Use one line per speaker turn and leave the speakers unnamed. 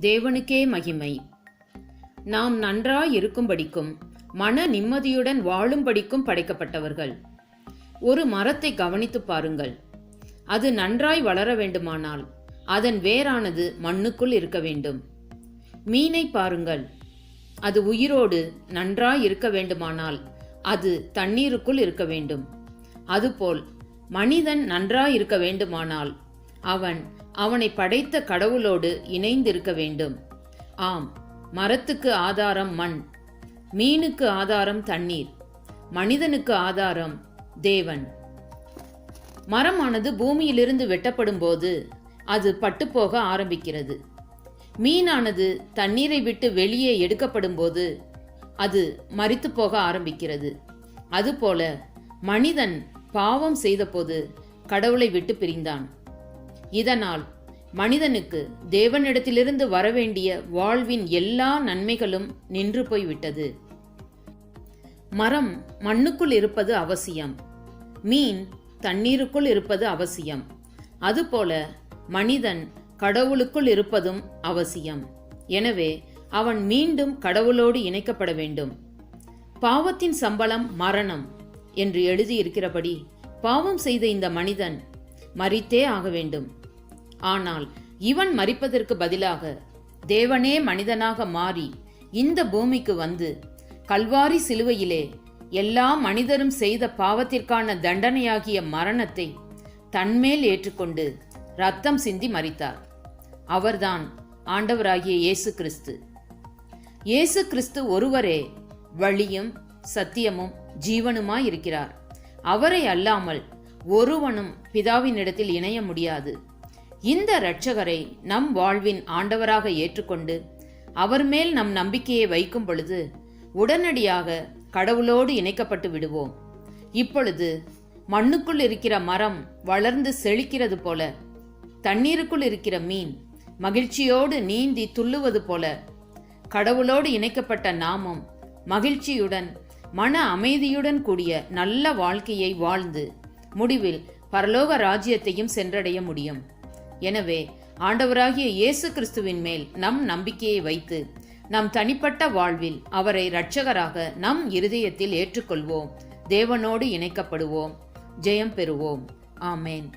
தேவனுக்கே மகிமை. நாம் நன்றாய் இருக்கும்படிக்கும் மன நிம்மதியுடன் வாழும்படிக்கும் படைக்கப்பட்டவர்கள். ஒரு மரத்தை கவனித்துப் பாருங்கள். அது நன்றாய் வளர வேண்டுமானால் அதன் வேரானது மண்ணுக்குள் இருக்க வேண்டும். மீனை பாருங்கள். அது உயிரோடு நன்றாய் இருக்க வேண்டுமானால் அது தண்ணீருக்குள் இருக்க வேண்டும். அதுபோல் மனிதன் நன்றாய் இருக்க வேண்டுமானால் அவன் அவனை படைத்த கடவுளோடு இணைந்திருக்க வேண்டும். ஆம் மரத்துக்கு ஆதாரம் மண் மீனுக்கு ஆதாரம் தண்ணீர் மனிதனுக்கு ஆதாரம் தேவன். மரமானது பூமியிலிருந்து வெட்டப்படும் போது அது பட்டுப்போக ஆரம்பிக்கிறது. மீனானது தண்ணீரை விட்டு வெளியே எடுக்கப்படும் போது அது மறித்து போக ஆரம்பிக்கிறது. அதுபோல மனிதன் பாவம் செய்தபோது கடவுளை விட்டு பிரிந்தான். இதனால் மனிதனுக்கு தேவனிடத்திலிருந்து வரவேண்டிய வாழ்வின் எல்லா நன்மைகளும் நின்று போய்விட்டது. மரம் மண்ணுக்குள் இருப்பது அவசியம். மீன் தண்ணீருக்குள் இருப்பது அவசியம். அதுபோல மனிதன் கடவுளுக்குள் இருப்பதும் அவசியம். எனவே அவன் மீண்டும் கடவுளோடு இணைக்கப்பட வேண்டும். பாவத்தின் சம்பளம் மரணம் என்று எழுதியிருக்கிறபடி பாவம் செய்த இந்த மனிதன் மறித்தே ஆக வேண்டும். ஆனால் இவன் மறிப்பதற்கு பதிலாக தேவனே மனிதனாக மாறி இந்த பூமிக்கு வந்து கல்வாரி சிலுவையிலே எல்லா மனிதரும் செய்த பாவத்திற்கான தண்டனையாகிய மரணத்தை தன்மேல் ஏற்றுக்கொண்டு ரத்தம் சிந்தி மறித்தார் அவர்தான் ஆண்டவராகிய இயேசு கிறிஸ்து. இயேசு கிறிஸ்து ஒருவரே வழியும் சத்தியமும் ஜீவனுமாய் இருக்கிறார். அவரை அல்லாமல் ஒருவனும் பிதாவினிடத்தில் இணைய முடியாது. இந்த இரட்சகரை நம் வாழ்வின் ஆண்டவராக ஏற்றுக்கொண்டு அவர் மேல் நம் நம்பிக்கையை வைக்கும் பொழுது உடனடியாக கடவுளோடு இணைக்கப்பட்டு விடுவோம். இப்பொழுது மண்ணுக்குள் இருக்கிற மரம் வளர்ந்து செழிக்கிறது போல தண்ணீருக்குள் இருக்கிற மீன் மகிழ்ச்சியோடு நீந்தி துள்ளுவது போல கடவுளோடு இணைக்கப்பட்ட நாமும் மகிழ்ச்சியுடன் மன அமைதியுடன் கூடிய நல்ல வாழ்க்கையை வாழ்ந்து முடிவில் பரலோக ராஜ்யத்தையும் சென்றடைய முடியும். எனவே ஆண்டவராகிய இயேசு கிறிஸ்துவின் மேல் நம் நம்பிக்கையை வைத்து நம் தனிப்பட்ட வாழ்வில் அவரை இரட்சகராக நம் இருதயத்தில் ஏற்றுக்கொள்வோம். தேவனோடு இணைக்கப்படுவோம். ஜெயம் பெறுவோம். ஆமேன்.